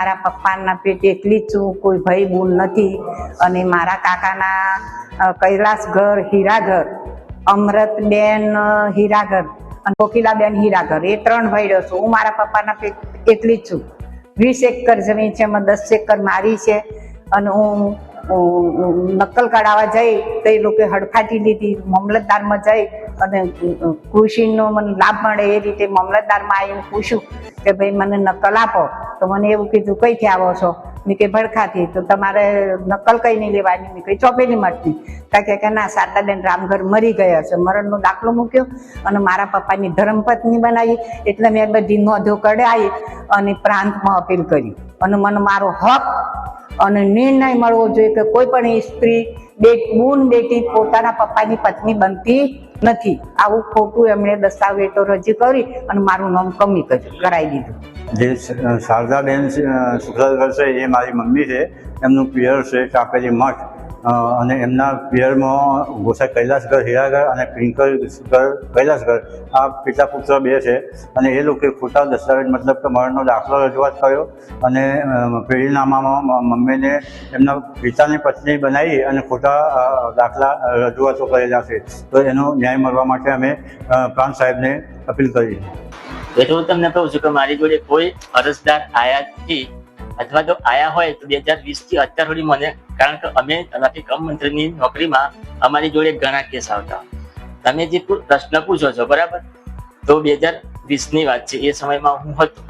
મારા પપ્પાના પેટે એકલી જ છું કોઈ ભાઈ બૂન નથી. અને મારા કાકાના કૈલાસઘર, હીરાઘર, અમૃતબેન હીરાઘર અને કોકિલાબેન હીરાઘર. એ ત્રણ ભાઈઓ છું. હું મારા પપ્પાના પેટ એકલી જ છું વીસ એકર જમીન છે, એમાં દસ એકર મારી છે. અને હું નકલ કઢાવવા જઈ, તો એ લોકોએ હડફાટી લીધી, મામલતદારમાં જઈ અને કૃષિનો મને લાભ મળે એ રીતે મામલતદારમાં આવીને પૂછ્યું કે, ભાઈ, મને નકલ આપો. તો મને એવું કીધું, કઈથી આવો છો? મેં કે ભડખાથી. તો તમારે નકલ કઈ નહીં લેવાની. મેં કઈ ચોપેલી મળતી કાંઈ કે ના, શારદાબેન રામઘર મરી ગયા છે. મરણનો દાખલો મૂક્યો અને મારા પપ્પાની ધર્મપત્ની બનાવી એટલે મેં બધી નોંધો કઢાવી અને પ્રાંતમાં અપીલ કરી. અને મને મારો હક અને નિર્ણય મળવો જોઈએ કે કોઈ પણ સ્ત્રી બૂન બેટી પોતાના પપ્પાની પત્ની બનતી નથી. આવું ખોટું એમણે દસ્તાવેજો રજૂ કરી અને મારું નામ કમી કરાવી દીધું. જે શારદાબેન શુક્લા છે એ મારી મમ્મી છે, એમનું પિયર છે કાપેરી મઠ. અને એમના પિયરમાં ગોસાઈ કૈલાસગર, હીરાગર અને પિંકલગર, કૈલાસગર, આ પિતા પુત્ર બે છે. અને એ લોકોએ ખોટા દસ્તાવેજ, મતલબ કે મરણનો દાખલો રજૂઆત કર્યો અને પેઢીનામામાં મમ્મીને એમના પિતાની પત્ની બનાવી અને ખોટા દાખલા રજૂઆતો કરેલા છે. તો એનો ન્યાય મળવા માટે અમે પ્રાંત સાહેબને અપીલ કરી. એટલે હું તમને કહું છું કે મારી જોડે કોઈ અરજદાર આયા નથી. અથવા તો આયા હોય તો બે હજાર વીસથી અત્યાર સુધી મને, કારણ કે અમે ટ્રાફિક મંત્રીની નોકરીમાં અમારી જોડે ઘણા કેસ આવતા. તમે જે પ્રશ્ન પૂછો છો, બરાબર? તો બે હજાર વીસની વાત છે, એ સમયમાં હું હતો.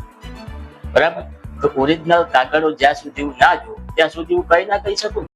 બરાબર? તો ઓરિજિનલ કાગળો જ્યાં સુધી હું ના જોઉં, ત્યાં સુધી હું કઈ ના કહી શકું?